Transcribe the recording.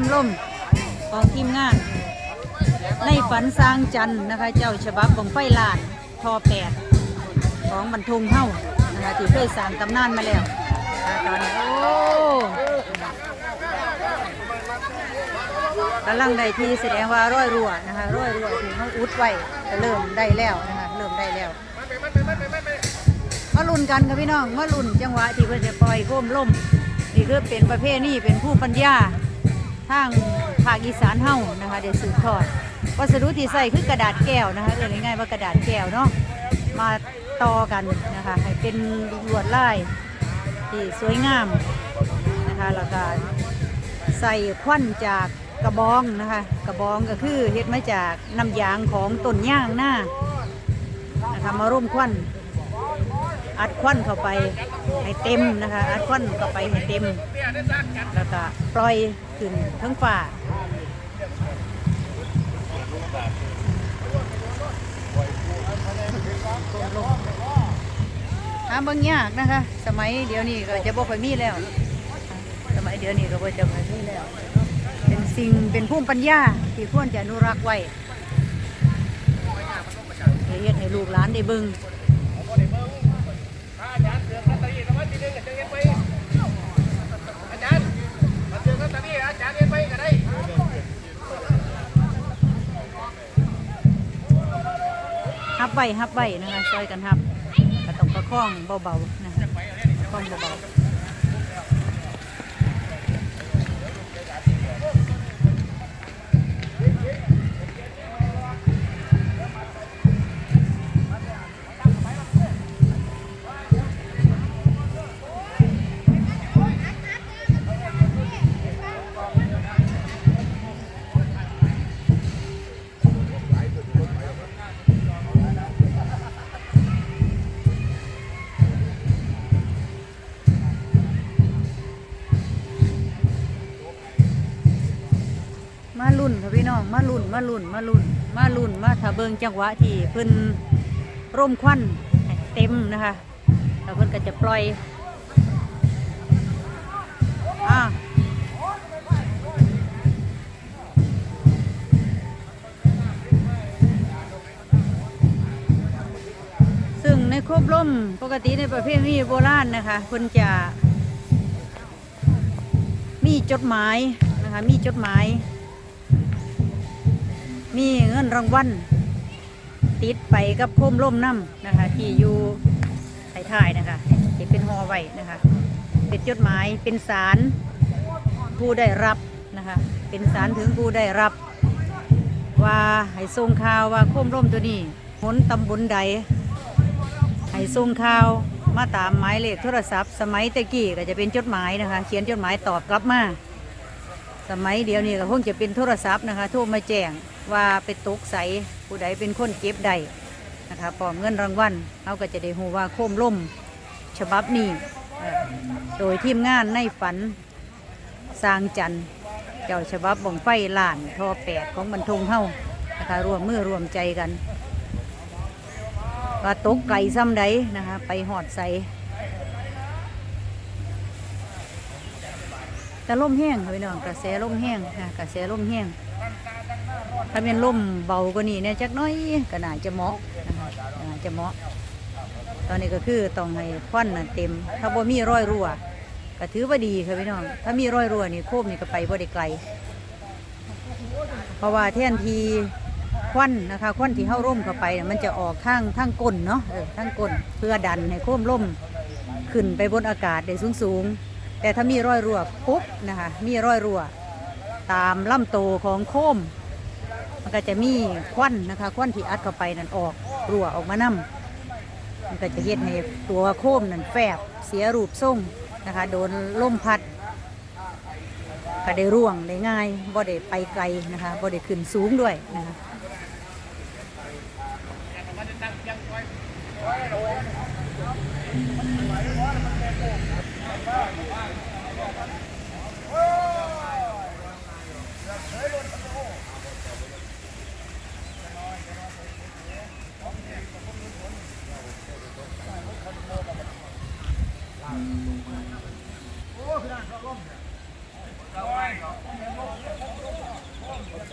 มล่มของทีมงาน ในฝันสร้างจันนะคะ เจ้าฉบับของไฟลานทอแปดของบรรทุงเฮ้านะคะที่เคยสร้างตำนานมาแล้วตอนนี้โอ้กำลังได้ที่แสดงว่าร้อยรัวนะคะร้อยรัวที่เขาอุดไว้ก็เริ่มได้แล้วนะคะเริ่มได้แล้วมาลุ้นกันค่ะพี่น้องมาลุ้นจังหวะที่เพื่อนจะปล่อยโคมล่มนี่คือเป็นประเภทนี่เป็นผู้ปัญญา ทางภาคอีสานเฮานะคะเดี๋ยวสืบทอดวัสดุที่ใส่คือกระดาษแก้วนะคะเรียกง่ายๆว่ากระดาษแก้วเนาะมาต่อกันนะคะให้เป็นลวดลายที่สวยงามนะคะแล้วก็ใส่ควันจากกระบองนะคะกระบองก็คือเฮ็ดมาจากน้ำยางของต้นย่างหน้านะคะมาร่วมควัน อัดควันเข้าไปให้เต็มนะคะอัดควันเข้าไปให้เต็มแล้วก็ปล่อยขึ้นทั้งฝ่าหาบางยากนะคะ สมัยเดี๋ยวนี้ก็จะบ่ค่อยมีแล้ว สมัยเดี๋ยวนี้ก็บ่จะค่อยมีแล้ว เป็นสิ่งเป็นภูมิปัญญาที่ควรจะอนุรักษ์ไว้เฮ็ดให้ลูกหลานได้เบิ่ง ฮับใบฮับใบนะคะช่วยกันฮับก็ต้องประคองเบาๆนะคะประคองเบาๆ ค่ะพี่น้องมาลุ่นมาลุ่นมาลุ่นมาลุ่นมาถ้าเบิงจังหวะที่เพิ่นร่มควันเต็มนะคะแล้วเพิ่นก็จะปล่อยอ่าซึ่งในครบล่มปกติในประเภทนี้โบราณนะคะเพิ่นจะมีจดหมายนะคะมีจดหมาย มีเงินรางวัลติดไปกับโคมล่มน้ำนะคะ ที่อยู่ถ่ายๆนะคะที่เป็นห่อไว้นะคะ เป็นจดหมายเป็นสารผู้ได้รับนะคะ เป็นสารถึงผู้ได้รับ ว่าให้ส่งข่าวว่าโคมล่มตัวนี้หนตำบลใดให้ส่งข่าวมาตามหมายเลขโทรศัพท์ สมัยตะกี้ก็จะเป็นจดหมายนะคะ เขียนจดหมายตอบกลับมา สมัยเดียวนี้ก็คงจะเป็นโทรศัพท์นะคะ โทรมาแจ้ง ว่าไปตกใสผู้ใดเป็นคนเก็บใดนะคะพร้อมเงินรางวัลเขาก็จะได้หูว่าโคมล่มฉบับนี้โดยทีมงานในฝันสร้างจันเจ้าฉบับบ่งไฟล้านทอแปดของบรรทงเฮานะคะรวมมือรวมใจกันว่าตกไก่ซ้ำใดนะคะไปหอดใสแต่ล่มแห้งค่ะพี่น้องกระแสล่มแห้งนะกระแสล่มแห้ง ถ้าเป็นล่มเบากว่านี้เนี่ยจักน้อยก็น่าจะเหมาะนะคะน่าจะเหมาะ ตอนนี้ก็คือต้องให้ควันน่ะเต็ม ถ้าบ่มีรอยรั่วก็ถือว่าดีค่ะพี่น้อง ถ้ามีรอยรั่วนี่โคมนี่ก็ไปบ่ได้ไกล เพราะว่าแทนทีควันนะคะควันที่เข้าร่มเข้าไปน่ะมันจะออกทางทางก้นเนาะเออทางก้นเพื่อดันให้โคมร่มขึ้นไปบนอากาศได้สูงสูงๆแต่ถ้ามีรอยรั่วปุ๊บนะคะมีรอยรั่ว ตามลำโตของโคม มันก็จะมีควันนะคะควันที่อัดเข้าไปนั่นออกรั่วออกมานำ มันก็จะเฮ็ดในตัวโคมนั่นแฟบเสียรูปทรงนะคะ โดนลมพัดก็ได้ร่วงได้ง่ายบ่ได้ไปไกลนะคะบ่ได้ขึ้นสูงด้วยนะคะอ